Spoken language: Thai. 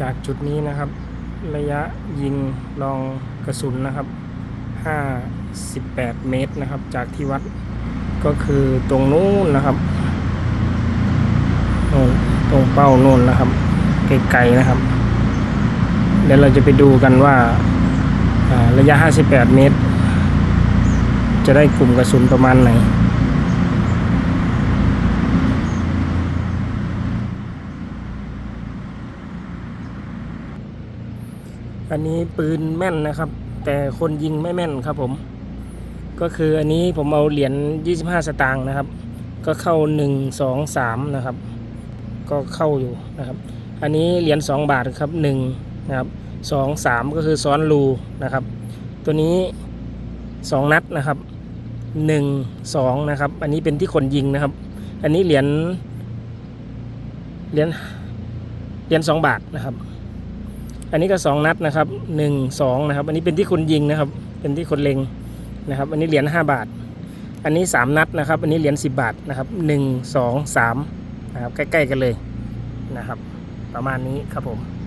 จากจุดนี้นะครับ ระยะยิงลองกระสุนนะครับ 58 เมตรนะครับ จากที่วัดก็คือตรงนู้นนะครับนู่นตรงเป้านู่นนะครับไกลๆนะครับ เดี๋ยวเราจะไปดูกันว่าอ่าระยะ 58 เมตร จะได้กลุ่มกระสุนประมาณไหน อันนี้ปืนแม่นนะครับ แต่คนยิงไม่แม่นครับผม ก็คืออันนี้ผมเอาเหรียญ25 สตางค์นะครับ ก็เข้า 1 2 3 นะครับ ก็เข้าอยู่นะครับ อันนี้เหรียญ2บาทครับ1นะครับ2 3 ก็คือซ้อนรูนะครับ ตัวนี้ 2 นัดนะครับ 1 2 นะครับ อันนี้เป็นที่คนยิงนะครับ อันนี้เหรียญเหรียญเหรียญ2บาทนะครับ อันนี้ก็สองนัดนะครับหนึ่งสองนะครับ อันนี้เป็นที่คนยิงนะครับ เป็นที่คนเล็งนะครับ อันนี้เหรียญห้าบาท อันนี้สามนัดนะครับ อันนี้เหรียญสิบบาทนะครับหนึ่งสองสามนะครับ ใกล้ ๆ กันเลยนะครับ ประมาณนี้ครับผม